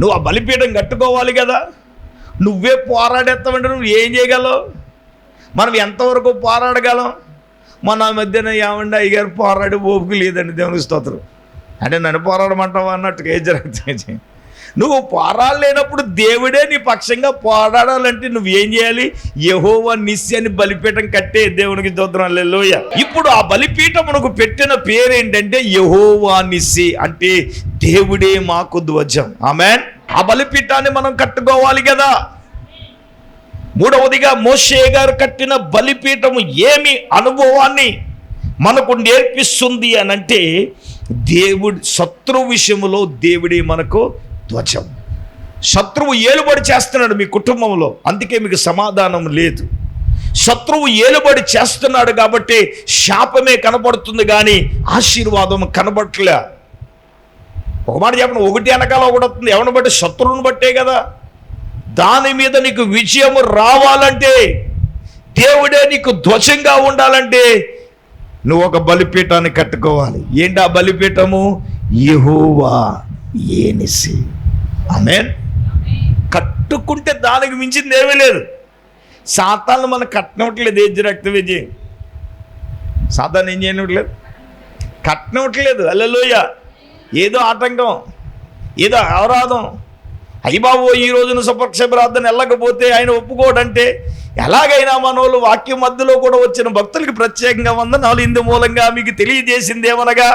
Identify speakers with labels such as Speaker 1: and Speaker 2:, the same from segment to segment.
Speaker 1: నువ్వు ఆ బలిపీఠం కట్టుకోవాలి కదా. నువ్వే పోరాడేస్తావంటే నువ్వు ఏం చేయగలవు? మనం ఎంతవరకు పోరాడగలం? మన మధ్యన ఏమండి అయ్యగారు పోరాడి ఓపిక లేదండి దేవునికి స్తోత్రం. అంటే నన్ను పోరాడమంటావా అన్నట్టుగా ఏం జరుగుతుంది నువ్వు పోరాడలేనప్పుడు దేవుడే నీ పక్షంగా పోరాడాలంటే నువ్వు ఏం చేయాలి? యహోవ నిస్సి అని బలిపీఠం కట్టే దేవునికి స్తోత్రం. లోయ ఇప్పుడు ఆ బలిపీఠమునకు పెట్టిన పేరు ఏంటంటే యహోవా నిస్సి అంటే దేవుడే మాకు ధ్వజం. ఆమె ఆ బలిపీఠాన్ని మనం కట్టుకోవాలి కదా. మూడవదిగా మోషే గారు కట్టిన బలిపీఠము ఏమి? అనుభవాన్ని మనకు నేర్పిస్తుంది అని అంటే దేవుడి శత్రు విషయంలో దేవుడే మనకు ధ్వజం. శత్రువు ఏలుబడి చేస్తున్నాడు మీ కుటుంబంలో అందుకే మీకు సమాధానం లేదు. శత్రువు ఏలుబడి చేస్తున్నాడు కాబట్టి శాపమే కనబడుతుంది కానీ ఆశీర్వాదం కనబడట్లే. ఒక మాట చెప్పండి ఒకటి వెనకాల ఒకటి వస్తుంది. ఎవరిని బట్టి? శత్రువుని బట్టే కదా. దాని మీద నీకు విజయము రావాలంటే దేవుడే నీకు ధ్వజంగా ఉండాలంటే నువ్వు ఒక బలిపీఠాన్ని కట్టుకోవాలి. ఏంటి ఆ బలిపీఠము? యహోవా ఏనిసి. ఆమేన్ కట్టుకుంటే దానికి మించింది ఏమీ లేదు. సాతాను మనం కట్టనవట్లేదు ఏజ్ రక్త విజయం సాతాన్ని ఏం చేయనట్లేదు? కట్టనవట్లేదు అల్లెలోయ ఏదో ఆటంకం ఏదో అవరాధం. అయ్యి ఈ రోజున సుపక్ష ప్రార్థన వెళ్ళకపోతే ఆయన ఒప్పుకోడంటే ఎలాగైనా మనోళ్ళు వాక్యం మధ్యలో కూడా వచ్చిన భక్తులకి ప్రత్యేకంగా వందనాలు. ఇందు మూలంగా మీకు తెలియజేసింది ఏమనగా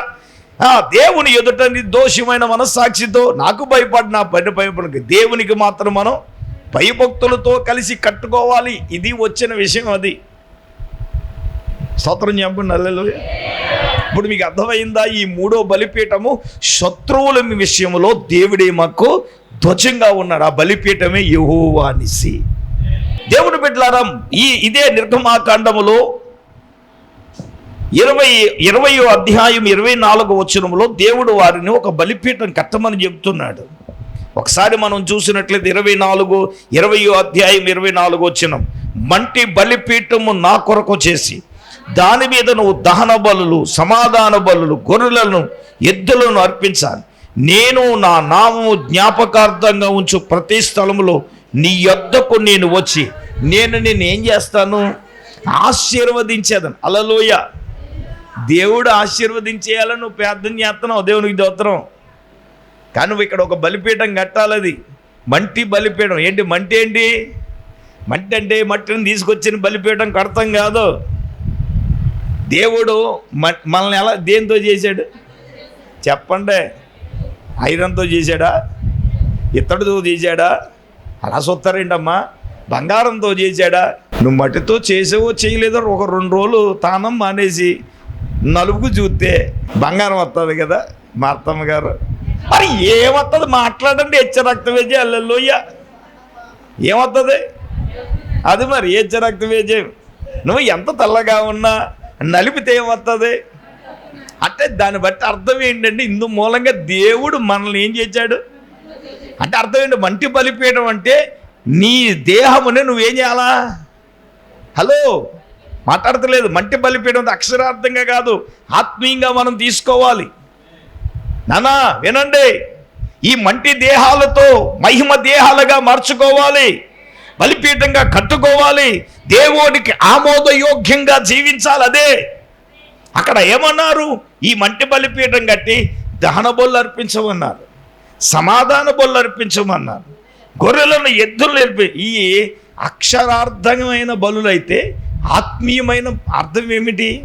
Speaker 1: దేవుని ఎదుట నిర్దోషమైన మనస్సాక్షితో నాకు భయపడిన నా పని భయపడక. దేవునికి మాత్రం మనం భయభక్తులతో కలిసి కట్టుకోవాలి. ఇది వచ్చిన విషయం అది. స్తోత్రం చెప్పండి అల్లెలు ఇప్పుడు మీకు అర్థమైందా ఈ మూడో బలిపీఠము శత్రువుల విషయంలో దేవుడే మాకు ధ్వజంగా ఉన్నాడు ఆ బలిపీఠమే యహోవానిసి దేవుని బిడ్డలారా ఈ ఇదే నిర్గమాకాండములో ఇరవై ఇరవయో అధ్యాయం ఇరవై నాలుగో వచనంలో దేవుడు వారిని ఒక బలిపీఠం కట్టమని చెబుతున్నాడు ఒకసారి మనం చూసినట్లయితే ఇరవై నాలుగు ఇరవయో అధ్యాయం ఇరవై నాలుగు వచ్చినం మంటి బలిపీఠము నా కొరకు చేసి దాని మీద నువ్వు దహన బలులు సమాధాన బలులు గొర్రెలను ఎద్దులను అర్పించాలి. నేను నా నామము జ్ఞాపకార్థంగా ఉంచు ప్రతి స్థలములో నీ యొద్దకు నేను వచ్చి నేను నేను ఏం చేస్తాను? ఆశీర్వదించేదను. అలలోయ దేవుడు ఆశీర్వదించేయాలని నువ్వు ప్రార్థన చేస్తున్నావు. దేవునికి దోత్రం కానీ నువ్వు ఇక్కడ ఒక బలిపీఠం కట్టాలది మంటి బలిపీఠం. ఏంటి మంటి ఏంటి? మట్టి అంటే మట్టిని తీసుకొచ్చిన బలిపీఠం కడతాం కాదు. దేవుడు మ- మనల్ని ఎలా దేంతో చేశాడు? చెప్పండి. ఐరన్తో చేశాడా? ఇత్తడితో చేశాడా? అలా చూస్తారేంటమ్మా బంగారంతో చేశాడా? నువ్వు మట్టితో చేసావో చేయలేదో ఒక రెండు రోజులు తానం మానేసి నలుపుకు చూస్తే బంగారం వస్తుంది కదా మా అత్తమ్మ గారు. మరి ఏమొస్తుంది మాట్లాడండి హెచ్చ రక్తవేజీ అల్లెల్లోయ్య ఏమొస్తుంది అది మరి హెచ్చ రక్తవేజీ నువ్వు ఎంత తెల్లగా ఉన్నా నలిపితే ఏమొస్తుంది అంటే దాన్ని బట్టి అర్థం ఏంటంటే ఇందు మూలంగా దేవుడు మనల్ని ఏం చేశాడు? అంటే అర్థం ఏంటి? మంటి బలిపీయడం అంటే నీ దేహమునే నువ్వేం చేయాలా? హలో? మాట్లాడతలేదు. మంటి బలిపీయడం అక్షరార్థంగా కాదు. ఆత్మీయంగా మనం తీసుకోవాలి. నానా వినండి. ఈ మంటి దేహాలతో మహిమ దేహాలుగా మార్చుకోవాలి. బలిపీఠంగా కట్టుకోవాలి. దేవుడికి ఆమోదయోగ్యంగా జీవించాలి అదే. అక్కడ ఏమన్నారు? ఈ మంటి బలిపీఠం కట్టి దహన బొల్లు అర్పించమన్నారు. సమాధాన బొల్లు అర్పించమన్నారు. గొర్రెలను ఎద్దులు నేర్పి ఈ అక్షరార్థమైన బలులైతే ఆత్మీయమైన అర్థం ఏమిటి?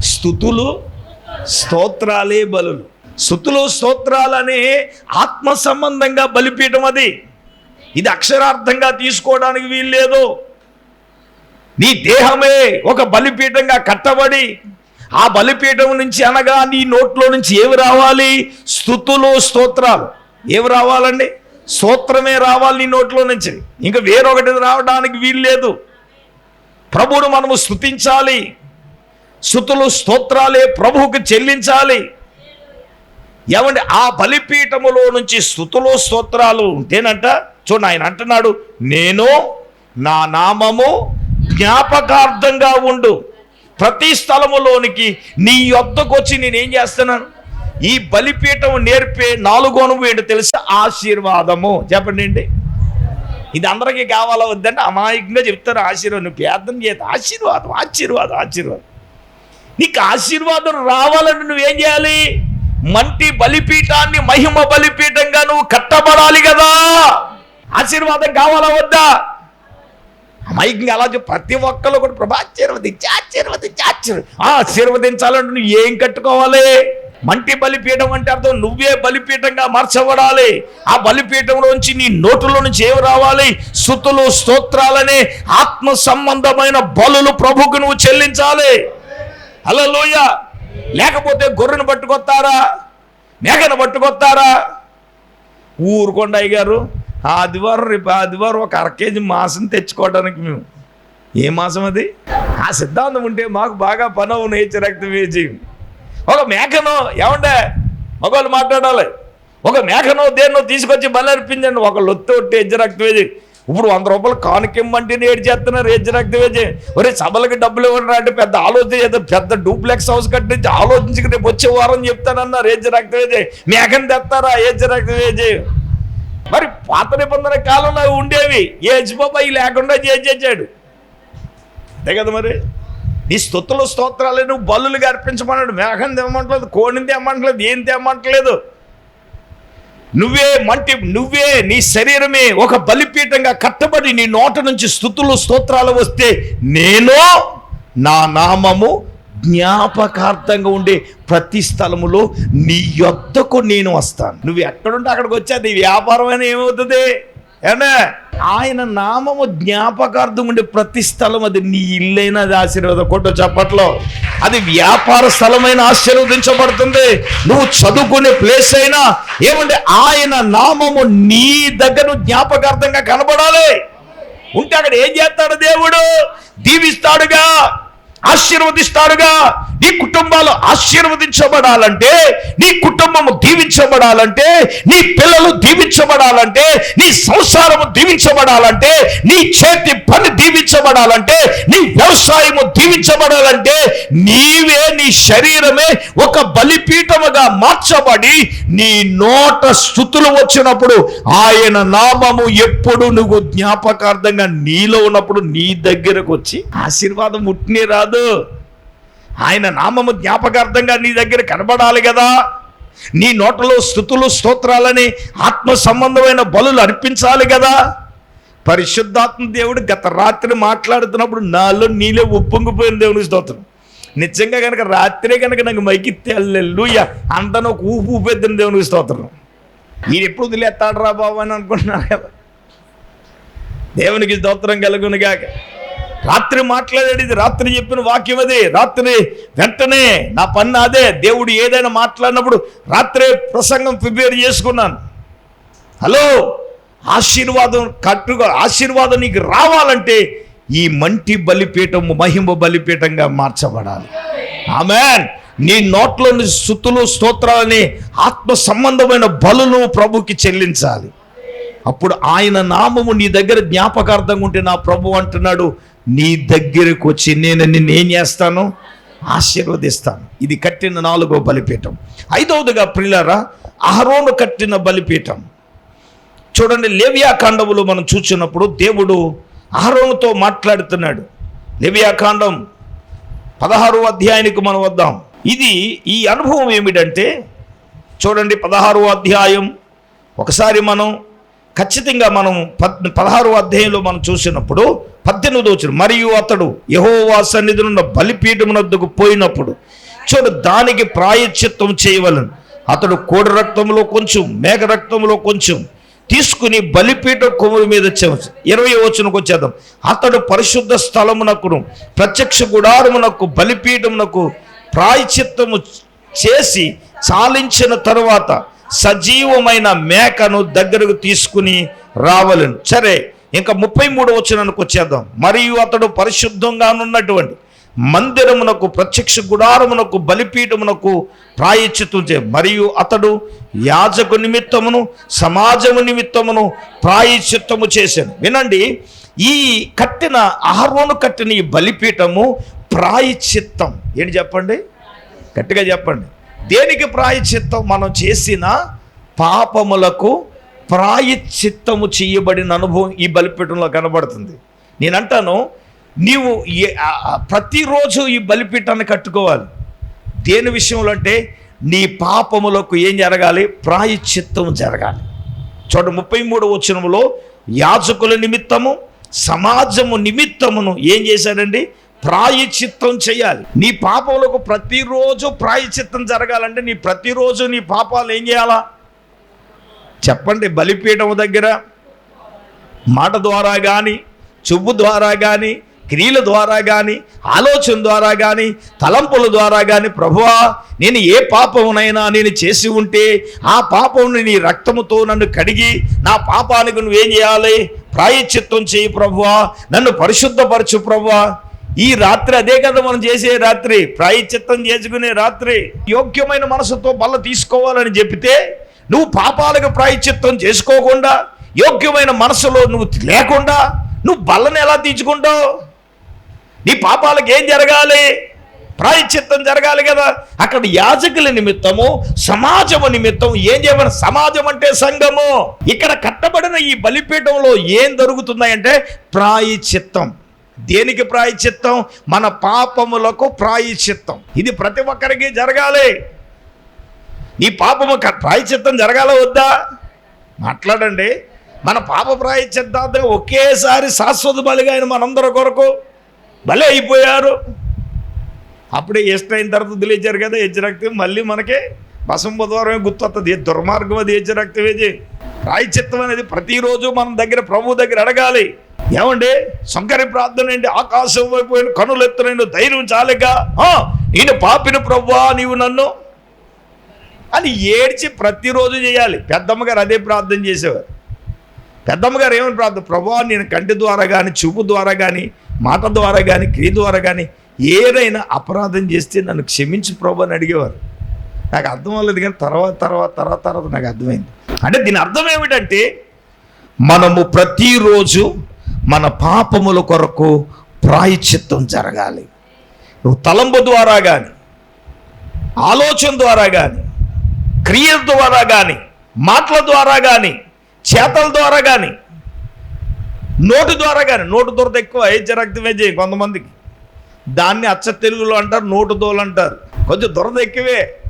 Speaker 1: స్థుతులు స్తోత్రాలే బలులు. స్థుతులు స్తోత్రాలనే ఆత్మ సంబంధంగా బలిపీఠం అది. ఇది అక్షరార్థంగా తీసుకోవడానికి వీల్లేదు. నీ దేహమే ఒక బలిపీఠంగా కట్టబడి ఆ బలిపీఠం నుంచి అనగా నీ నోట్లో నుంచి ఏవి రావాలి? స్థుతులు స్తోత్రాలు. ఏవి రావాలండి? స్తోత్రమే రావాలి నీ నోట్లో నుంచి. ఇంకా వేరొకటి రావడానికి వీల్లేదు. ప్రభువును మనము స్థుతించాలి స్థుతులు స్తోత్రాలే ప్రభువుకు చెల్లించాలి. ఏమండి ఆ బలిపీఠములో నుంచి స్థుతులు స్తోత్రాలు ఉంటేనంట చూడండి ఆయన అంటున్నాడు నేను నా నామము జ్ఞాపకార్థంగా ఉండు. ప్రతి స్థలములోనికి నీ యొద్దకు వచ్చి నేనేం చేస్తున్నాను? ఈ బలిపీఠం నేర్పే నాలుగోనము అనుభవం ఏంటో ఆశీర్వాదము. చెప్పండి అండి ఇది అందరికీ కావాలా వద్దంటే అమాయకంగా చెప్తారు ఆశీర్వాదం నువ్వు ప్రార్థన చేత ఆశీర్వాదం ఆశీర్వాదం ఆశీర్వాదం. నీకు ఆశీర్వాదం రావాలని నువ్వేం చేయాలి? మంటి బలిపీఠాన్ని మహిమ బలిపీఠంగా నువ్వు కట్టబడాలి కదా. ఆశీర్వాదం కావాలా వద్దా? అమాయకంగా అలా చెప్పు ప్రతి ఒక్కరు కూడా ప్రభా ఆశీర్వదించి ఆశీర్వదించి ఆశీర్వదించాలంటే నువ్వు ఏం కట్టుకోవాలి? మంటి బలిపీఠం అంటే అర్థం నువ్వే బలిపీఠంగా మార్చబడాలి. ఆ బలిపీఠంలోంచి నీ నోటులో నుంచి ఏమి రావాలి? శుతులు స్తోత్రాలనే ఆత్మ సంబంధమైన బలులు ప్రభుకు నువ్వు చెల్లించాలి. హల్లెలూయా. లేకపోతే గొర్రెను పట్టుకొస్తారా? మేకను పట్టుకొస్తారా? ఊరుకోండి అయ్య గారు ఆదివారం రేపు ఆదివారం ఒక అర కేజీ మాసం తెచ్చుకోవడానికి మేము. ఏ మాసం అది? ఆ సిద్ధాంతం ఉంటే మాకు బాగా పనవు నేచర్ రక్తం వేచి ఒక మేకను ఏమంటే మగవాళ్ళు మాట్లాడాలి. ఒక మేకను దేన్నో తీసుకొచ్చి బలర్పించండి ఒక లొత్తు ఒట్టి హెచ్చు ఇప్పుడు వంద రూపాయలు కానుకిమ్మంటే ఏడు చేస్తున్నారు హెచ్చు రక్తం వేసి. ఒరే సభలకి డబ్బులు ఇవ్వడం అంటే పెద్ద ఆలోచన పెద్ద డూప్లెక్స్ హౌస్ కట్టించి ఆలోచించి రేపు వచ్చే వారం చెప్తానన్నారు హెచ్చు రక్తం మేకను తెస్తారా హెచ్చు రక్తం వేసి? మరి పాత నిబంధన కాలంలో అవి ఉండేవి. ఏ బాబాయి లేకుండా చేసేసాడు. అంతే కదా మరి? నీ స్థుతులు స్తోత్రాలు నువ్వు బల్లులుగా అర్పించమన్నాడు. మేఘం తెమ్మంటలేదు కోడిని తెమ్మంటలేదు ఏం తెమ్మంటలేదు నువ్వే మంటి నువ్వే నీ శరీరమే ఒక బలిపీఠంగా కట్టబడి నీ నోట నుంచి స్థుతులు స్తోత్రాలు వస్తే నేను నా నామము జ్ఞాపకార్థంగా ఉండే ప్రతి స్థలములో నీ యొద్దకు నేను వస్తాను. నువ్వు ఎక్కడుంటే అక్కడికి వచ్చా వ్యాపారం అని ఏమవుతుంది? ఏనా ఆయన నామము జ్ఞాపకార్థం ఉండే ప్రతి స్థలం అది నీ ఇల్లైన అది ఆశీర్వాదం కొట్టు చప్పట్లో. అది వ్యాపార స్థలమైన ఆశీర్వదించబడుతుంది. నువ్వు చదువుకునే ప్లేస్ అయినా ఏమంటే ఆయన నామము నీ దగ్గర జ్ఞాపకార్థంగా కనబడాలి. ఉంటే అక్కడ ఏం చేస్తాడు దేవుడు? దీవిస్తాడుగా ఆశీర్వదిస్తాడుగా నీ కుటుంబాలు ఆశీర్వదించబడాలంటే నీ కుటుంబము దీవించబడాలంటే నీ పిల్లలు దీవించబడాలంటే నీ సంసారము దీవించబడాలంటే నీ చేతి పని దీవించబడాలంటే నీ వ్యవసాయము దీవించబడాలంటే నీవే నీ శరీరమే ఒక బలిపీఠముగా మార్చబడి నీ నోట స్థుతులు వచ్చినప్పుడు ఆయన నామము ఎప్పుడు నువ్వు జ్ఞాపకార్థంగా నీలో ఉన్నప్పుడు నీ దగ్గరకు వచ్చి ఆశీర్వాదం ముట్టినే రాదు. ఆయన నామము జ్ఞాపకార్థంగా నీ దగ్గర కనబడాలి కదా. నీ నోటలో స్థుతులు స్తోత్రాలని ఆత్మ సంబంధమైన బలులు అర్పించాలి కదా. పరిశుద్ధాత్మ దేవుడు గత రాత్రి మాట్లాడుతున్నప్పుడు నాలో నీలే ఉప్పొంగిపోయిన దేవుని స్తోత్రం. నిజంగా కనుక రాత్రే కనుక నాకు మైకి తెల్లెల్లుయ్య అంతను ఒక ఊపు ఊపెద్దిన దేవునికి స్తోత్రం. ఈయన ఎప్పుడు వదిలేస్తాడు రా బాబు అని అనుకుంటున్నారు కదా. దేవునికి స్తోత్రం కలుగును గాక. రాత్రి మాట్లాడేది రాత్రి చెప్పిన వాక్యం అదే. రాత్రి వెంటనే నా పన్ను అదే. దేవుడు ఏదైనా మాట్లాడినప్పుడు రాత్రే ప్రసంగం ప్రిపేర్ చేసుకున్నాను. హలో ఆశీర్వాదం కట్టుగా ఆశీర్వాదం నీకు రావాలంటే ఈ మంటి బలిపీఠము మహిమ బలిపీఠంగా మార్చబడాలి. ఆమెన్. నీ నోట్లోని స్థుతులు స్తోత్రాలని ఆత్మ సంబంధమైన బలులు ప్రభుకి చెల్లించాలి. అప్పుడు ఆయన నామము నీ దగ్గర జ్ఞాపకార్థంగా ఉంటే నా ప్రభు అంటున్నాడు నీ దగ్గరకు వచ్చి నేను నిన్ను ఏం చేస్తాను? ఆశీర్వదిస్తాను. ఇది కట్టిన నాలుగో బలిపీఠం. ఐదవదిగా ప్రిలరా అహరోను కట్టిన బలిపీఠం. చూడండి లేవ్యాకాండములు మనం చూసినప్పుడు దేవుడు అహరోనుతో మాట్లాడుతున్నాడు. లేవ్యాకాండం పదహారు అధ్యాయానికి మనం వద్దాం. ఇది ఈ అనుభవం ఏమిటంటే చూడండి పదహారు అధ్యాయం. ఒకసారి మనం ఖచ్చితంగా మనం పద్ పదహారు అధ్యాయంలో మనం చూసినప్పుడు పద్దెనిమిది వచ్చిన మరియు అతడు యహోవా సన్నిధినున్న బలిపీఠమునద్దుకు పోయినప్పుడు చూడు దానికి ప్రాయశ్చిత్తం చేయవలను. అతడు కోడి రక్తంలో కొంచెం మేఘ రక్తంలో కొంచెం తీసుకుని బలిపీఠ కొమ్ముల మీద ఇరవై వచనకు వచ్చేద్దాం. అతడు పరిశుద్ధ స్థలమునకును ప్రత్యక్ష గుడారమునకు బలిపీఠమునకు ప్రాయచిత్తము చేసి చాలించిన తరువాత సజీవమైన మేకను దగ్గరకు తీసుకుని రావలను. సరే ఇంకా ముప్పై మూడు వచనానికి వచ్చేద్దాం. మరియు అతడు పరిశుద్ధంగానున్నటువంటి మందిరమునకు ప్రత్యక్ష గుడారమునకు బలిపీఠమునకు ప్రాయచిత్తం చే మరియు అతడు యాజకు నిమిత్తమును సమాజము నిమిత్తమును ప్రాయచిత్తము చేశాను. వినండి ఈ కట్టిన అహరోను కట్టిన ఈ బలిపీఠము ప్రాయచిత్తం ఏంటి చెప్పండి? గట్టిగా చెప్పండి. దేనికి ప్రాయచిత్తం మనం చేసిన పాపములకు ప్రాయచిత్తము చేయబడిన అనుభవం ఈ బలిపీఠంలో కనబడుతుంది. నేనంటాను నీవు ప్రతిరోజు ఈ బలిపీఠాన్ని కట్టుకోవాలి. దేని విషయంలో అంటే నీ పాపములకు ఏం జరగాలి? ప్రాయచిత్తం జరగాలి. చూడ ముప్పై మూడు వచనములో యాజకుల నిమిత్తము సమాజము నిమిత్తమును ఏం చేశాడండి ప్రాయచిత్తం చేయాలి. నీ పాపములకు ప్రతిరోజు ప్రాయచిత్తం జరగాలంటే నీ ప్రతిరోజు నీ పాపాలు ఏం చేయాలా? చెప్పండి బలిపీఠం దగ్గర మాట ద్వారా కానీ చూపు ద్వారా కానీ క్రియల ద్వారా కానీ ఆలోచన ద్వారా కానీ తలంపుల ద్వారా కానీ ప్రభువా నేను ఏ పాపమునైనా నేను చేసి ఉంటే ఆ పాపముని నీ రక్తముతో నన్ను కడిగి నా పాపానికి నువ్వేం చేయాలి? ప్రాయచిత్తం చేయి ప్రభువా. నన్ను పరిశుద్ధపరచు ప్రభువా. ఈ రాత్రి అదే కదా మనం చేసే రాత్రి. ప్రాయచిత్తం చేసుకునే రాత్రి. యోగ్యమైన మనసుతో బల్ల తీసుకోవాలని చెప్తే నువ్వు పాపాలకు ప్రాయచిత్తం చేసుకోకుండా యోగ్యమైన మనసులో నువ్వు లేకుండా నువ్వు బల్లను ఎలా తీర్చుకుంటావు? నీ పాపాలకు ఏం జరగాలి? ప్రాయచిత్తం జరగాలి కదా. అక్కడ యాజకుల నిమిత్తము సమాజము నిమిత్తం ఏం చేయమని? సమాజం అంటే సంఘము. ఇక్కడ కట్టబడిన ఈ బలిపీఠంలో ఏం జరుగుతున్నాయంటే ప్రాయచిత్తం దేనికి ప్రాయచిత్తం మన పాపములకు ప్రాయచిత్తం ఇది ప్రతి ఒక్కరికి జరగాలి. నీ పాపము క- ప్రాయచిత్తం జరగాల వద్దా? మాట్లాడండి. మన పాప ప్రాయచిత్తార్థం ఒకేసారి శాశ్వత బలిగా ఆయన మనందరి కొరకు బలి అయిపోయారు. అప్పుడే ఎస్ట్ అయిన తర్వాత వదిలేచారు కదా హెచ్చరక్తి మళ్ళీ మనకి బసం బుధవారమే గుర్తొస్తుంది ఏ దుర్మార్గం అది హెచ్చరక్తం ఏది? ప్రాయచిత్తం అనేది ప్రతిరోజు మన దగ్గర ప్రభు దగ్గర అడగాలి. ఏమండి? శంకరి ప్రార్థన ఏంటి? ఆకాశం వైపు కనులు ఎత్తునైన ధైర్యం చాలేక నేను పాపిన ప్రవ్వా నీవు నన్ను? అని ఏడ్చి ప్రతిరోజు చేయాలి. పెద్దమ్మగారు అదే ప్రార్థన చేసేవారు. పెద్దమ్మగారు ఏమని ప్రార్థన? ప్రభా నేను కంటి ద్వారా కానీ చూపు ద్వారా కానీ మాట ద్వారా కానీ క్రియ ద్వారా కానీ ఏదైనా అపరాధం చేస్తే నన్ను క్షమించు ప్రభు అని అడిగేవారు. నాకు అర్థం అవ్వలేదు కానీ తర్వాత తర్వాత తర్వాత తర్వాత నాకు అర్థమైంది. అంటే దీని అర్థం ఏమిటంటే మనము ప్రతిరోజు మన పాపముల కొరకు ప్రాయచిత్తం జరగాలి. నువ్వు తలంపు ద్వారా కానీ ఆలోచన ద్వారా కానీ క్రియల ద్వారా కానీ మాటల ద్వారా కానీ చేతల ద్వారా కానీ నోటు ద్వారా కానీ నోటు దొరత ఎక్కువ ఏ రక్తమే చేయి కొంతమందికి. దాన్ని అచ్చ తెలుగులో అంటారు నోటు దోలు అంటారు. కొంచెం దురద ఎక్కువే.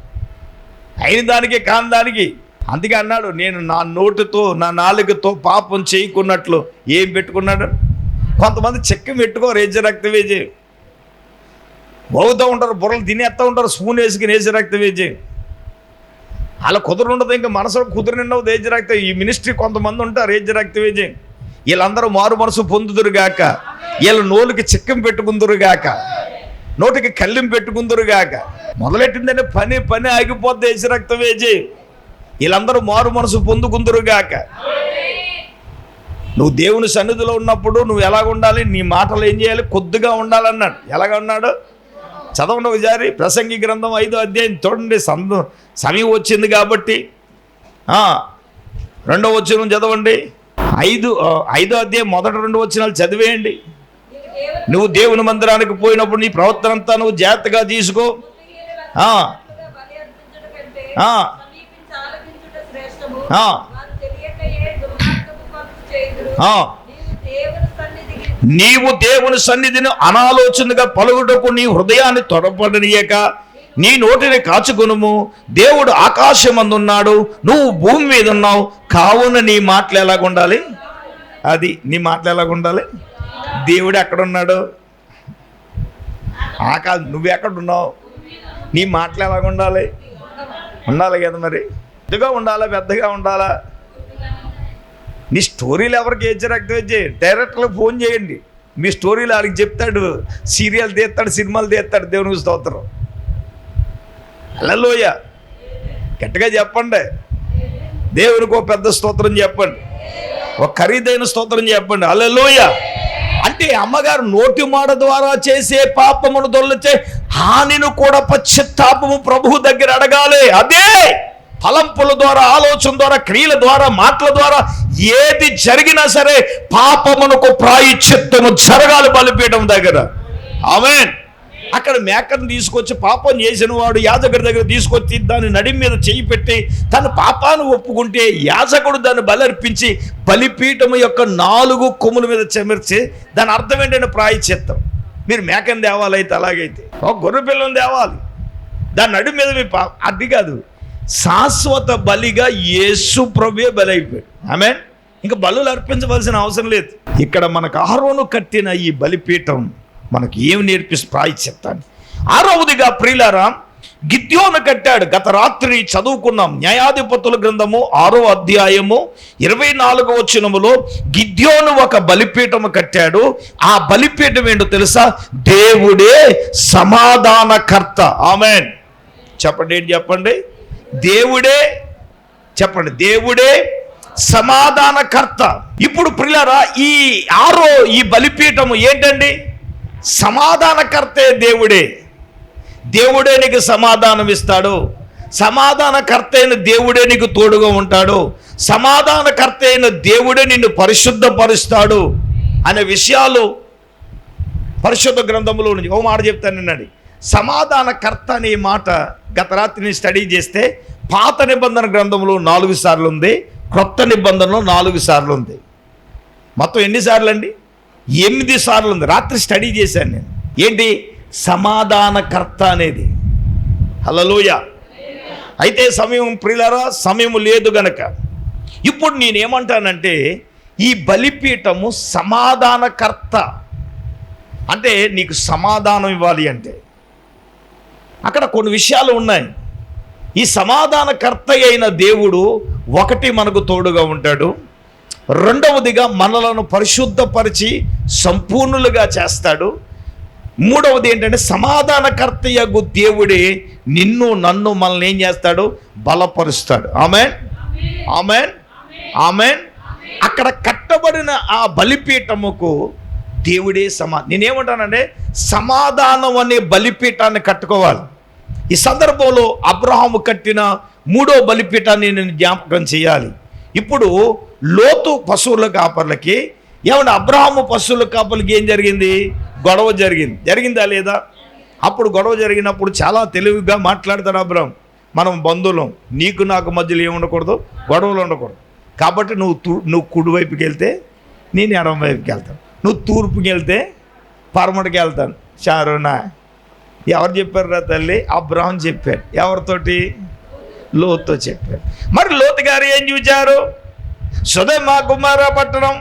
Speaker 1: అయిన దానికి కాని దానికి అందుకే అన్నాడు నేను నా నోటుతో నా నాలుగుతో పాపం చేయకున్నట్లు ఏం పెట్టుకున్నాడు? కొంతమంది చెక్క పెట్టుకో హెచ్చ రక్త వేజే. పోగుతూ ఉంటారు బుర్రలు తినేస్తూ ఉంటారు స్పూన్ వేసుకుని వేసి రక్త వేజే. అలా కుదురు ఉండదు ఇంకా మనసులో కుదురు నిండవు ఏజ్ ఈ మినిస్ట్రీ కొంతమంది ఉంటారు ఏజ్ రక్త వేజే. వీళ్ళందరూ మారు మనసు పొందుదురుగాక. వీళ్ళ నోలుకి చిక్కం పెట్టుకుందురుగాక. నోటికి కళ్ళెం పెట్టుకుందురుగాక. మొదలెట్టిందనే మొదలెట్టిందంటే పని పని ఆగిపోద్ది ఏజ్ వేజే. వీళ్ళందరూ మారు మనసు పొందుకుందరుగాక నువ్వు దేవుని సన్నిధిలో ఉన్నప్పుడు నువ్వు ఎలాగ ఉండాలి? నీ మాటలు ఏం చేయాలి? కొద్దిగా ఉండాలన్నాడు. ఎలాగ ఉన్నాడు? చదవండి ఒకసారి. ప్రసంగి గ్రంథం ఐదో అధ్యాయం చూడండి. సంద సమయం వచ్చింది కాబట్టి. రెండో వచ్చిన చదవండి. ఐదు ఐదో అధ్యాయం మొదటి రెండు వచ్చినాలు చదివేయండి. నువ్వు దేవుని మందిరానికి పోయినప్పుడు నీ ప్రవర్తన అంతా నువ్వు జాగ్రత్తగా తీసుకో. నీవు దేవుని సన్నిధిని అనాలోచనగా పలుగుటకు నీ హృదయాన్ని త్వరపడనీయక నీ నోటిని కాచుకునుము. దేవుడు ఆకాశమందున్నాడు నువ్వు భూమి మీద ఉన్నావు కావున నీ మాటలు ఎలాగ ఉండాలి అది నీ మాటలు ఎలాగ ఉండాలి దేవుడు ఎక్కడున్నాడు? ఆకా నువ్వు ఎక్కడున్నావు? నీ మాటలు ఎలాగ ఉండాలి ఉండాలి కదా మరి. పెద్దగా ఉండాలా పెద్దగా ఉండాలా? నీ స్టోరీలు ఎవరికి ఏజ్ రక్తం వచ్చి డైరెక్టర్లకు ఫోన్ చేయండి. మీ స్టోరీలు వాళ్ళకి చెప్తాడు. సీరియల్ తీస్తాడు సినిమాలు తీస్తాడు. దేవునికి స్తోత్రం. అలలోయ గట్టిగా చెప్పండి. దేవునికి ఒక పెద్ద స్తోత్రం చెప్పండి. ఒక ఖరీదైన స్తోత్రం చెప్పండి. అలలోయ అంటే అమ్మగారు నోటి మాట ద్వారా చేసే పాపమును దొల్లచే హానిను కూడా పశ్చిత్తాపము ప్రభువు దగ్గర అడగాలి. అదే తలంపుల ద్వారా ఆలోచన ద్వారా క్రియల ద్వారా మాటల ద్వారా ఏది జరిగినా సరే పాపమునకు ప్రాయచిత్తము జరగాలి బలిపీఠం దగ్గర. ఆమె అక్కడ మేకను తీసుకొచ్చి పాపం చేసిన వాడు యాజకుడి దగ్గర తీసుకొచ్చి దాని నడి మీద చేయి పెట్టి తన పాపాన్ని ఒప్పుకుంటే యాజకుడు దాన్ని బలర్పించి బలిపీఠం యొక్క నాలుగు కొమ్ముల మీద చెమర్చి దాని అర్థం ఏంటంటే ప్రాయచిత్తం మీరు మేకను తేవాలైతే అలాగైతే. ఒక గొర్రె పిల్లని తేవాలి. దాని నడి మీద మీ పా అది కాదు. శాశ్వత బలిగా యేసు ప్రభే బలైపోయాడు. ఆమె ఇంకా బలులు అర్పించవలసిన అవసరం లేదు. ఇక్కడ మనకు ఆరోను కట్టిన ఈ బలిపీఠం మనకి ఏమి నేర్పిస్తుంది ప్రాయచిత్తాన్ని ఆరవదిగా ప్రియులారాం గిద్యోను కట్టాడు. గత రాత్రి చదువుకున్నాం న్యాయాధిపతుల గ్రంథము ఆరో అధ్యాయము ఇరవై నాలుగో వచనములో గిద్యోను ఒక బలిపీఠము కట్టాడు. ఆ బలిపీఠం ఏంటో తెలుసా? దేవుడే సమాధానకర్త. ఆమెన్? చెప్పండి ఏంటి చెప్పండి? దేవుడే చెప్పండి దేవుడే సమాధానకర్త. ఇప్పుడు ప్రిలరా ఈ ఆరో ఈ బలిపీఠము ఏంటండి? సమాధానకర్తే దేవుడే. దేవుడే నీకు సమాధానం ఇస్తాడు. సమాధానకర్త అయిన దేవుడే నీకు తోడుగా ఉంటాడు. సమాధానకర్త అయిన దేవుడే నిన్ను పరిశుద్ధపరుస్తాడు అనే విషయాలు పరిశుద్ధ గ్రంథంలో నుంచి ఓ మాట చెప్తాను నిన్నది సమాధానకర్త అనే మాట గత రాత్రిని స్టడీ చేస్తే పాత నిబంధన గ్రంథంలో నాలుగు సార్లు ఉంది క్రొత్త నిబంధనలో నాలుగు సార్లు ఉంది. మొత్తం ఎన్నిసార్లు అండి? ఎనిమిది సార్లు ఉంది. రాత్రి స్టడీ చేశాను నేను. ఏంటి? సమాధానకర్త అనేది. హలలోయ అయితే సమయం ప్రిలరా సమయం లేదు గనక. ఇప్పుడు నేనేమంటానంటే ఈ బలిపీఠము సమాధానకర్త. అంటే నీకు సమాధానం ఇవ్వాలి అంటే. అక్కడ కొన్ని విషయాలు ఉన్నాయి. ఈ సమాధానకర్త అయిన దేవుడు ఒకటి మనకు తోడుగా ఉంటాడు. రెండవదిగా మనలను పరిశుద్ధపరిచి సంపూర్ణులుగా చేస్తాడు. మూడవది ఏంటంటే సమాధానకర్తయగు దేవుడే నిన్ను నన్ను మనల్ని ఏం చేస్తాడు? బలపరుస్తాడు. ఆమెన్? ఆమెన్. ఆమెన్? అక్కడ కట్టబడిన ఆ బలిపీఠముకు దేవుడే సమా నేనేమంటానంటే సమాధానం అనే బలిపీఠాన్ని కట్టుకోవాలి. ఈ సందర్భంలో అబ్రహాము కట్టిన మూడో బలిపీఠాన్ని నేను జ్ఞాపకం చేయాలి. ఇప్పుడు లోతు పశువుల కాపర్లకి ఏమన్నా అబ్రహాము పశువుల కాపర్లకి ఏం జరిగింది? గొడవ జరిగింది. జరిగిందా లేదా? అప్పుడు గొడవ జరిగినప్పుడు చాలా తెలివిగా మాట్లాడతాడు అబ్రహం. మనం బంధువులం నీకు నాకు మధ్యలో ఏమి ఉండకూడదు? గొడవలు ఉండకూడదు. కాబట్టి నువ్వు నువ్వు కుడివైపుకి వెళ్తే నేను ఎడమ వైపుకి వెళ్తాను. నువ్వు తూర్పుకి వెళ్తే పరమటికి వెళ్తాను షారోనా ఎవరు చెప్పారు రా తల్లి? అబ్రాహం చెప్పాడు ఎవరితోటి? లోతుతో చెప్పాడు మరి లోతు గారు ఏం చూచారు? సుధమ కుమార పట్టణం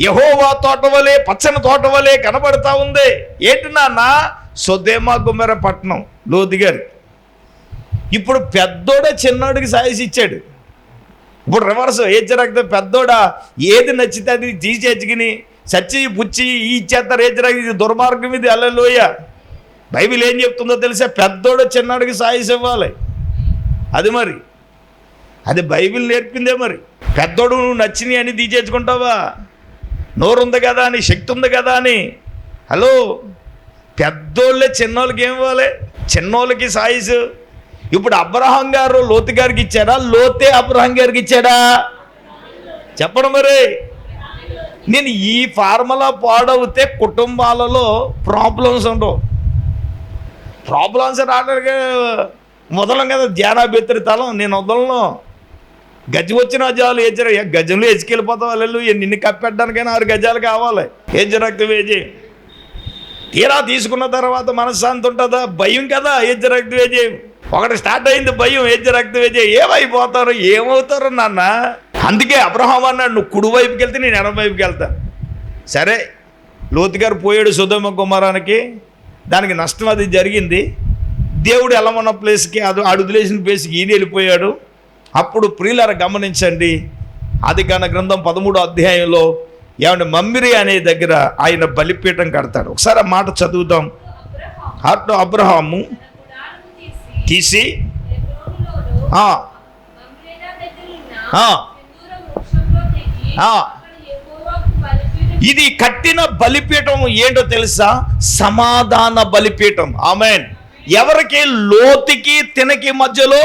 Speaker 1: యహోవా తోట వలె పచ్చని తోట వలె కనబడతా ఉంది. ఏంటి నాన్న? సుధేమ కుమార పట్టణం లోతు గారు. ఇప్పుడు పెద్దోడే చిన్నోడికి సాయసి ఇచ్చాడు. ఇప్పుడు రివర్స్ ఏ జరగదు. పెద్దోడా ఏది నచ్చితే అది తీసేసుకుని చచ్చి పుచ్చి ఈ చేత ఏ ఇది దుర్మార్గం ఇది. అల్లలోయ. బైబిల్ ఏం చెప్తుందో తెలిసే? పెద్దోడు చిన్నాడికి సాయస్ ఇవ్వాలి. అది మరి. అది బైబిల్ నేర్పిందే మరి. పెద్దోడు నువ్వు నచ్చినవి అని తీసేసుకుంటావా? నోరు ఉంది కదా అని శక్తి ఉంది కదా అని. హలో? పెద్దోళ్ళే చిన్నోళ్ళకి ఏం ఇవ్వాలి? చిన్నోళ్ళకి సాయిస్ ఇప్పుడు అబ్రహం గారు లోతు గారికి ఇచ్చాడా లోతే అబ్రహం గారికి ఇచ్చాడా? చెప్పడం మరి. నేను ఈ ఫార్ములా పాడవుతే కుటుంబాలలో ప్రాబ్లమ్స్ ఉండవు. ప్రాబ్లమ్స్ రావడానికి మొదలం కదా ధ్యాన నేను వదలను గజం వచ్చిన జాలు ఏజర గజంలో ఎసుకెళ్ళిపోతావు వాళ్ళు నిన్ను కప్పెట్టడానికైనా ఆరు గజాలు కావాలి. ఏజరక్తి వేజి తీరా తీసుకున్న తర్వాత మనశ్శాంతి ఉంటుందా? భయం కదా ఏజరక్తి రక్త ఒకటి స్టార్ట్ అయింది భయం ఏజరక్తి రక్త ఏమైపోతారు? ఏమవుతారు నాన్న? అందుకే అబ్రహాం అన్నాడు నువ్వు కుడి వైపుకి వెళ్తే నేను ఎడమ వైపుకి వెళ్తాను సరే లోతు గారు పోయాడు సుధమ కుమారానికి దానికి నష్టం అది జరిగింది దేవుడు ఎలమన్న ప్లేస్కి అది అడుగులేసిన ప్లేస్కి ఈయన వెళ్ళిపోయాడు అప్పుడు ప్రియులర గమనించండి అది గణ గ్రంథం పదమూడో అధ్యాయంలో ఏమంటే మమ్మిరి అనే దగ్గర ఆయన బలిపీఠం కడతాడు ఒకసారి ఆ మాట చదువుదాం అటు అబ్రహాము తీసి ఆ, ఆ. ఆ. ఇది కట్టిన బలిపీఠం ఏంటో తెలుసా? సమాధాన బలిపీఠం. ఆమెన్. ఎవరికి లోతుకి తినకి మధ్యలో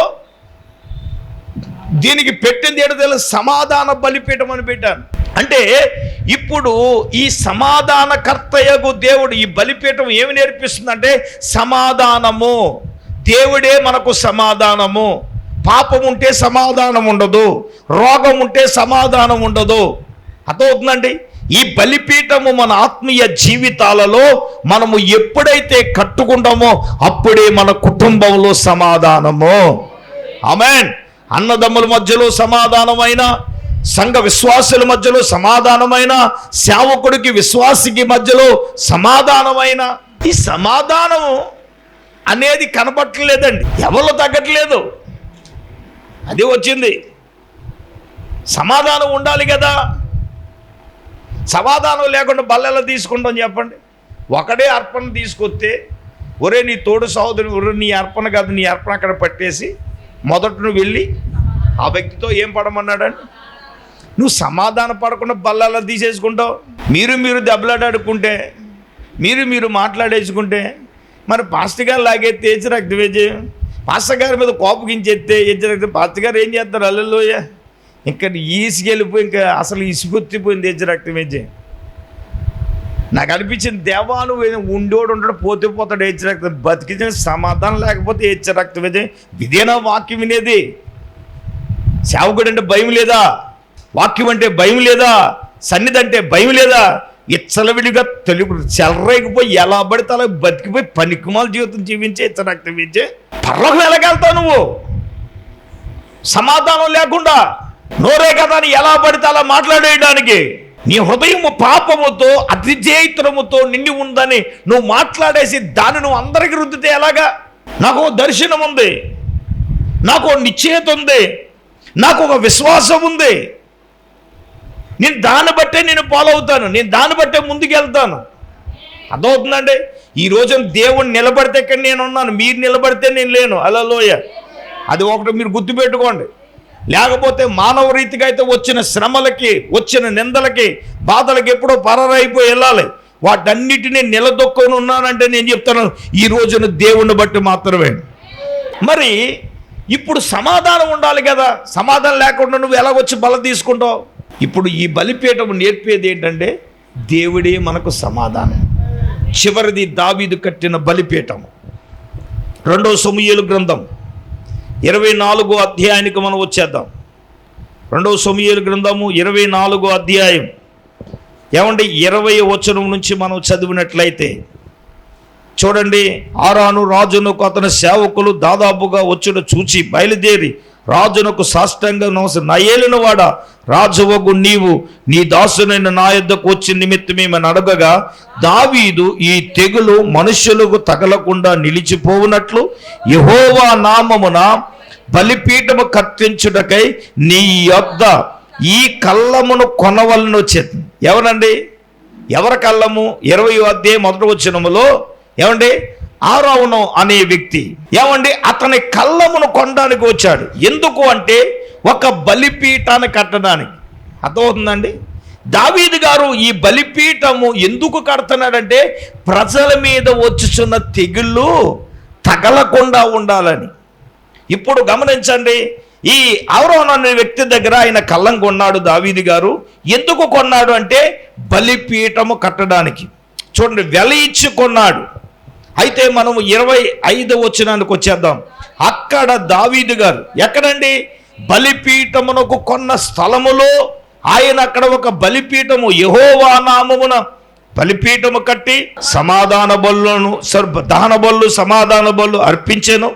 Speaker 1: దీనికి పెట్టింది ఏంటో తెలుసు? సమాధాన బలిపీఠం అని పెట్టాను అంటే ఇప్పుడు ఈ సమాధానకర్తయగు దేవుడు ఈ బలిపీఠం ఏమి నేర్పిస్తుందంటే సమాధానము. దేవుడే మనకు సమాధానము. పాపం ఉంటే సమాధానం ఉండదు రోగం ఉంటే సమాధానం ఉండదు అర్థమవుతుందండి? ఈ బలిపీఠము మన ఆత్మీయ జీవితాలలో మనము ఎప్పుడైతే కట్టుకుంటామో అప్పుడే మన కుటుంబంలో సమాధానము. ఆమెన్. అన్నదమ్ముల మధ్యలో సమాధానమైన సంఘ విశ్వాసుల మధ్యలో సమాధానమైన సేవకుడికి విశ్వాసికి మధ్యలో సమాధానమైన. ఈ సమాధానం అనేది కనపట్టలేదండి. ఎవరు తగ్గట్లేదు? అది వచ్చింది. సమాధానం ఉండాలి కదా. సమాధానం లేకుండా బల్లెలా తీసుకుంటాం చెప్పండి. ఒకడే అర్పణ తీసుకొస్తే ఒరే నీ తోడు సహోదరు ఒరే నీ అర్పణ కాదు నీ అర్పణ అక్కడ పట్టేసి మొదట నువ్వు వెళ్ళి ఆ వ్యక్తితో ఏం పడమన్నాడండి? నువ్వు సమాధాన పడకుండా బల్లలా తీసేసుకుంటావు. మీరు మీరు దెబ్బలాడుకుంటే మీరు మీరు మాట్లాడేసుకుంటే మరి పాస్టిగా లాగే తేచి రక్తవేజయం పాస్టర్ గారి మీద కోపగించేస్తే ఎచ్చి రక్తం పాస్టర్ గారు ఏం చేస్తారు? అల్లెలోయ. ఇంకా ఈసుకెళ్ళిపోయి ఇంకా అసలు ఇసుకొత్తిపోయింది ఏం చేయండి నాకు అనిపించింది దేవా నువ్వు ఉండడు పోతే పోతాడు ఏడ్చి రక్తం బతికించిన సమాధానం లేకపోతే ఏడ్చి రక్తం ఇదే ఇదేనా వాక్యం వినేది. సేవకుడు అంటే భయం లేదా? వాక్యం అంటే భయం లేదా? సన్నిధి అంటే భయం లేదా? ఇచ్చలవిడిగా తెలుగు చెలరేగిపోయి ఎలా పడితే అలా బతికిపోయి పనికిమాల జీవితం జీవించే ఇచ్చ జీవించే ఇచ్చే పర్లోకం ఎలాగెళ్తావు నువ్వు? సమాధానం లేకుండా నోరే కదా అని ఎలా పడితే అలా మాట్లాడేయడానికి? నీ హృదయము పాపముతో అతిజేయిత్రముతో నిండి ఉందని నువ్వు మాట్లాడేసి దాన్ని నువ్వు అందరికి రుద్దితే ఎలాగా? నాకు ఓ దర్శనం ఉంది నాకు నిశ్చయత ఉంది నాకు ఒక విశ్వాసం ఉంది. నేను దాన్ని బట్టే నేను ఫాలో అవుతాను నేను దాన్ని బట్టే ముందుకు వెళ్తాను అర్థమవుతుందండి? ఈ రోజున దేవుడు నిలబడితే ఇక్కడ నేను ఉన్నాను మీరు నిలబడితే నేను లేను. అలా లోయ అది ఒకటి మీరు గుర్తుపెట్టుకోండి. లేకపోతే మానవ రీతిగా అయితే వచ్చిన శ్రమలకి వచ్చిన నిందలకి బాధలకి ఎప్పుడో పరారైపోయి వెళ్ళాలి. వాటన్నిటినీ నిలదొక్కొని ఉన్నానంటే నేను చెప్తాను ఈ రోజున దేవుణ్ణి బట్టి మాత్రమే. మరి ఇప్పుడు సమాధానం ఉండాలి కదా? సమాధానం లేకుండా నువ్వు ఎలా వచ్చి బల తీసుకుంటావు? ఇప్పుడు ఈ బలిపీఠం నేర్పేది ఏంటంటే దేవుడే మనకు సమాధానం. చివరిది దావీదు కట్టిన బలిపీఠం. రెండో సమూయేలు గ్రంథం. ఇరవై నాలుగో అధ్యాయానికి మనం వచ్చేద్దాం. రెండవ సమూయేలు గ్రంథము ఇరవై నాలుగో అధ్యాయం. ఏమంటే ఇరవై వచనం నుంచి మనం చదివినట్లయితే చూడండి ఆరాను రాజును అతని సేవకులు దాదాపుగా వచ్చుట చూచి బయలుదేరి రాజునకు సాష్టంగా నమస్క నయేలిన వాడ రాజువగు నీవు నీ దాసునైన నా యొద్దకు వచ్చి నిమిత్తమేమని అడగగా దావీదు ఈ తెగులు మనుషులకు తగలకుండా నిలిచిపోవునట్లు యహోవా నామమున బలిపీఠము కత్తించుటకై నీ యొద్ద ఈ కళ్ళమును కొనవలను వచ్చేది ఎవరండి? ఎవరి కళ్ళము? ఇరవై అధ్యాయం మొదటి వచ్చినములో ఏమండి? ఆరావును అనే వ్యక్తి. ఏమండి? అతని కళ్ళమును కొనడానికి వచ్చాడు. ఎందుకు అంటే ఒక బలిపీఠాన్ని కట్టడానికి. అర్థమవుతుందండి? దావీదు గారు ఈ బలిపీఠము ఎందుకు కడుతున్నాడంటే ప్రజల మీద వచ్చుచున్న తెగుళ్ళు తగలకుండా ఉండాలని. ఇప్పుడు గమనించండి ఈ అవరోహణ అనే వ్యక్తి దగ్గర ఆయన కళ్ళం కొన్నాడు దావీది గారు. ఎందుకు కొన్నాడు అంటే బలిపీఠము కట్టడానికి. చూడండి వెల ఇచ్చి కొన్నాడు. అయితే మనము ఇరవై ఐదు వచ్చినానికి వచ్చేద్దాం. అక్కడ దావీదు గారు ఎక్కడండి? బలిపీఠమునకు కొన్న స్థలములో ఆయన అక్కడ ఒక బలిపీఠము యహోవా నామమున బలిపీఠము కట్టి సమాధాన బలులను సర్వ- దహన సమాధాన బలు అర్పించెను.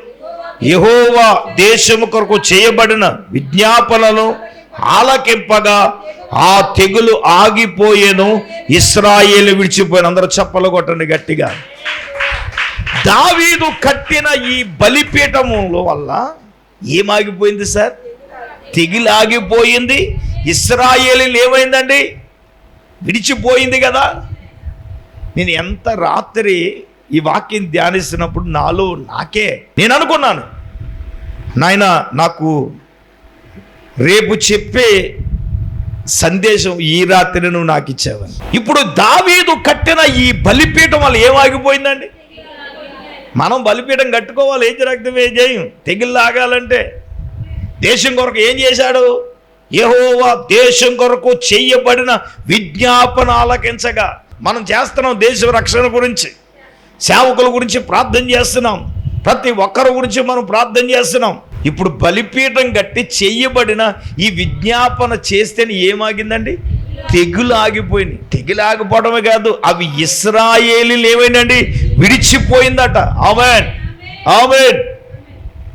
Speaker 1: యహోవా దేశము కొరకు చేయబడిన విజ్ఞాపనను ఆలకింపగా ఆ తెగులు ఆగిపోయేను. ఇస్రాయేలు విడిచిపోయిన. అందరూ చెప్పలు కొట్టండి గట్టిగా. దావీదు కట్టిన ఈ బలిపీఠముల వల్ల ఏమాగిపోయింది సార్? తెగిలాగిపోయింది. ఇస్రాయేలీలు ఏమైందండి? విడిచిపోయింది కదా. నేను ఎంత రాత్రి ఈ వాక్యం ధ్యానిస్తున్నప్పుడు నాలో నాకే నేను అనుకున్నాను. నాయన నాకు రేపు చెప్పే సందేశం ఈ రాత్రి నువ్వు నాకు ఇచ్చావని ఇప్పుడు దావీదు కట్టిన ఈ బలిపీఠం వల్ల ఏమాగిపోయిందండి? మనం బలిపీఠం కట్టుకోవాలి ఏం రక్తం ఏం తెగిల్లాగాలంటే దేశం కొరకు ఏం చేశాడు? ఏహోవా దేశం కొరకు చెయ్యబడిన విజ్ఞాపన ఆలకించగా మనం చేస్తున్నాం దేశ రక్షణ గురించి. సేవకుల గురించి ప్రార్థన చేస్తున్నాం. ప్రతి ఒక్కరి గురించి మనం ప్రార్థన చేస్తున్నాం. ఇప్పుడు బలిపీఠం కట్టి చెయ్యబడిన ఈ విజ్ఞాపన చేస్తేనే ఏమాగిందండి? తెగులు ఆగిపోయింది తెగులు ఆగిపోవడమే కాదు అవి ఇస్రాయేలీలు ఏమైందండి? విడిచిపోయిందట. ఆమెన్. ఆమెన్.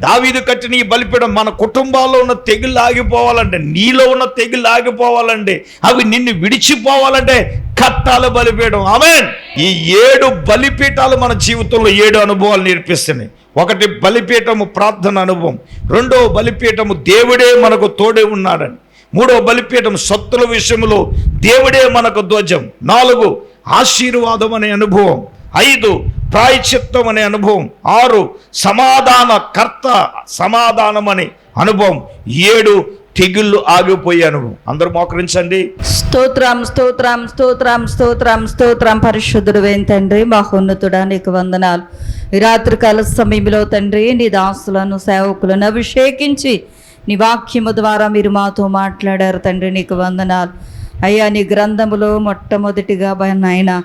Speaker 1: దావీదు కట్టిన ఈ బలిపీడం మన కుటుంబాల్లో ఉన్న తెగులు ఆగిపోవాలంటే నీలో ఉన్న తెగులు ఆగిపోవాలంటే అవి నిన్ను విడిచిపోవాలంటే కట్టాల బలిపీఠం. ఆమెన్. ఈ ఏడు బలిపీఠాలు మన జీవితంలో ఏడు అనుభవాలు నేర్పిస్తున్నాయి. ఒకటి బలిపీఠము ప్రార్థన అనుభవం. రెండవ బలిపీఠము దేవుడే మనకు తోడే ఉన్నాడని. మూడవ బలిపీఠం సత్తుల విషయంలో దేవుడే మనకు ధ్వజం. నాలుగు ఆశీర్వాదం అనే అనుభవం. ఐదు ప్రాయచిత్తం అనే అనుభవం. ఆరు సమాధాన కర్త సమాధానం అనే అనుభవం. ఏడు తెగుళ్ళు ఆగిపోయే అనుభవం. అందరూ మోకరించండి.
Speaker 2: స్తోత్రం స్తోత్రం స్తోత్రం స్తోత్రం స్తోత్రం పరిశుద్ధుడు తండ్రి మహోన్నతుడా నీకు వందనాలు. రాత్రికాల సమయంలో తండ్రి నీ దాసులను సేవకులను అభిషేకించి నీ వాక్యము ద్వారా మీరు మాతో మాట్లాడారు తండ్రి నీకు వందనాలు. అయ్యా నీ గ్రంథములో మొట్టమొదటిగా నాయన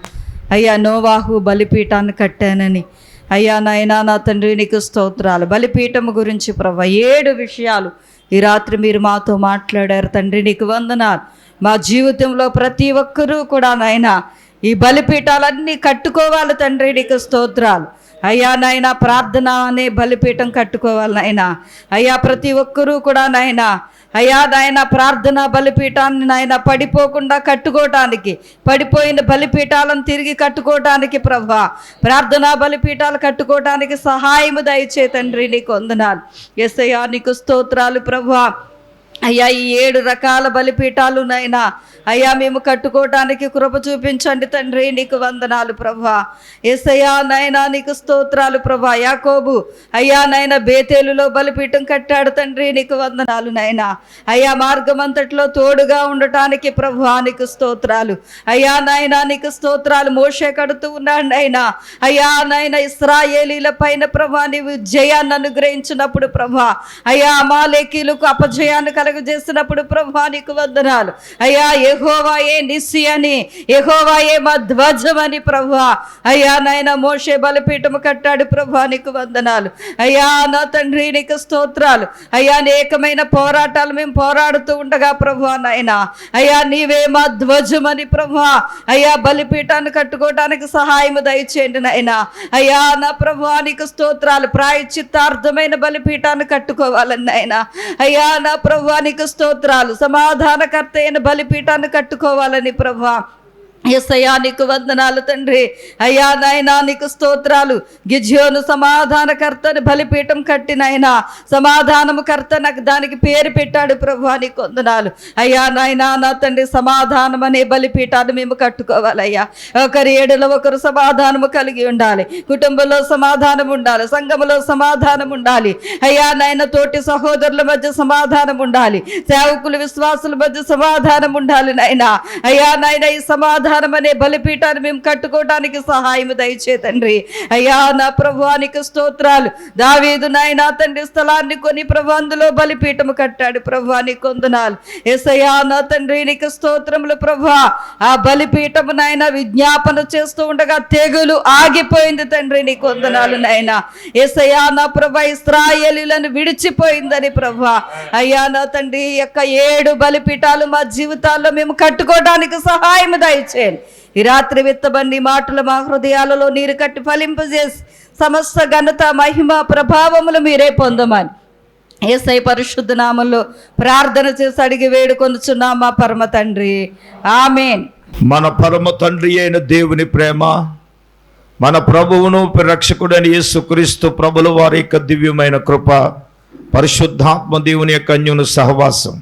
Speaker 2: అయ్యా నోవాహు బలిపీఠాన్ని కట్టానని. అయ్యా నాయనా నా తండ్రి నీకు స్తోత్రాలు. బలిపీఠము గురించి ప్రభ ఏడు విషయాలు ఈ రాత్రి మీరు మాతో మాట్లాడారు తండ్రి నీకు వందనాలు. మా జీవితంలో ప్రతి ఒక్కరూ కూడా నాయన ఈ బలిపీఠాలన్నీ కట్టుకోవాలి తండ్రి నీకు స్తోత్రాలు. అయ్యా నాయన ప్రార్థన అనే బలిపీఠం కట్టుకోవాలి నాయన. అయ్యా ప్రతి ఒక్కరూ కూడా నాయన అయ్యా నాయన ప్రార్థన బలిపీఠాన్ని నాయన పడిపోకుండా కట్టుకోవటానికి పడిపోయిన బలిపీఠాలను తిరిగి కట్టుకోవటానికి ప్రభా ప్రార్థనా బలిపీఠాలు కట్టుకోవటానికి సహాయము దయచే తండ్రి నీకు వందనాలు. ఎస్ఐయా నీకు స్తోత్రాలు ప్రభా అయ్యా ఈ ఏడు రకాల బలిపీఠాలు నైనా అయ్యా మేము కట్టుకోవటానికి కృప చూపించండి తండ్రి నీకు వందనాలు ప్రభా. ఏసయ్యా నైనా నీకు స్తోత్రాలు ప్రభా. యాకోబు అయ్యా నైనా బేతేలులో బలిపీఠం కట్టాడు తండ్రి నీకు వందనాలు నైనా అయ్యా మార్గం అంతట్లో తోడుగా ఉండటానికి ప్రభా నీకు స్తోత్రాలు. అయ్యా నాయనా నీకు స్తోత్రాలు. మోసే కడుతూ ఉన్నాడు నైనా అయ్యా నాయన ఇస్రాయేలీల పైన ప్రభా నీవు జయాన్ని అనుగ్రహించినప్పుడు ప్రభా. అయ్యా అమాలేకీలకు అపజయాన్ని కలుగజేసినప్పుడు ప్రభా నీకు వందనాలు. అయ్యా యెహోవాయే నిస్సి అని యెహోవాయే మా ధ్వజమని ప్రభా. అయ్యా నాయన మోషే బలిపీఠం కట్టాడు ప్రభా నీకు వందనాలు. అయ్యా నా తండ్రి నీకు స్తోత్రాలు. అయ్యా అనేకమైన పోరాటాలు మేము పోరాడుతూ ఉండగా ప్రభా నాయన. అయ్యా నీవే మా ధ్వజమని ప్రభా. అయ్యా బలిపీఠాన్ని కట్టుకోవడానికి సహాయం దయచేయండి నాయన. అయ్యా నా ప్రభా నీకు స్తోత్రాలు. ప్రాయచిత్తార్థమైన బలిపీఠాన్ని కట్టుకోవాలని నాయన. అయ్యా నా ప్రభా నీకు స్తోత్రాలు. సమాధానకర్త అయిన బలిపీఠాన్ని కట్టుకోవాలని ప్రభా ఎస్ఐయా నీకు వందనాలు తండ్రి. అయ్యా నాయనా నీకు స్తోత్రాలు. గిజ్యోను సమాధానకర్తని బలిపీఠం కట్టినైనా సమాధానము కర్త నాకు దానికి పేరు పెట్టాడు ప్రభు నీకు వందనాలు. అయ్యా నాయనా నా తండ్రి సమాధానం అనే బలిపీఠాన్ని మేము కట్టుకోవాలయ్యా. ఒకరి ఏడులో ఒకరు సమాధానము కలిగి ఉండాలి. కుటుంబంలో సమాధానం ఉండాలి. సంఘములో సమాధానం ఉండాలి. అయ్యా నాయన తోటి సహోదరుల మధ్య సమాధానం ఉండాలి. సేవకులు విశ్వాసుల మధ్య సమాధానం ఉండాలి నాయనా. అయ్యా నాయన ఈ సమాధానం అనే బలిపీఠాన్ని మేము కట్టుకోవడానికి సహాయం దయచే తండ్రి. అయ్యా నా ప్రభువానికి స్తోత్రాలు. దావీదు నాయన తండ్రి స్థలాన్ని కొని ప్రభు అందులో బలిపీఠము కట్టాడు. ప్రభువాని కొందనాలు ఎసయా నా తండ్రి నీకు స్తోత్రములు ప్రభా ఆ బలిపీఠము నాయన విజ్ఞాపన చేస్తూ ఉండగా తెగులు ఆగిపోయింది తండ్రి నీ కొందనాలు నాయన. ఎసయా నా ప్రభా ఇస్రాయేలీలను విడిచిపోయిందని ప్రభా అయ్యా నా తండ్రి యొక్క ఏడు బలిపీఠాలు మా జీవితాల్లో మేము కట్టుకోవడానికి సహాయం ఈ రాత్రి విత్తబండి మాటలు మా హృదయాలలో నీరు కట్టి ఫలింపజేసి సమస్త ఘనత మహిమ ప్రభావములు మీరే పొందమని. ఏసై పరిశుద్ధ నామంలో ప్రార్థన చేసి అడిగి వేడుకొనుచున్నాం మా పరమ తండ్రి. ఆమెన్.
Speaker 1: మన పరమ తండ్రి అయిన దేవుని ప్రేమ మన ప్రభువును రక్షకుడని యేసుక్రీస్తు ప్రభుల వారి యొక్క దివ్యమైన కృప పరిశుద్ధాత్మ దేవుని యొక్క అన్యున సహవాసం.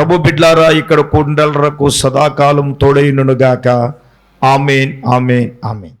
Speaker 1: ప్రభు బిడ్లారా ఇక్కడ కుండలరకు సదాకాలం తోడైననుగాక ఆమెన్ ఆమెన్ ఆమెన్.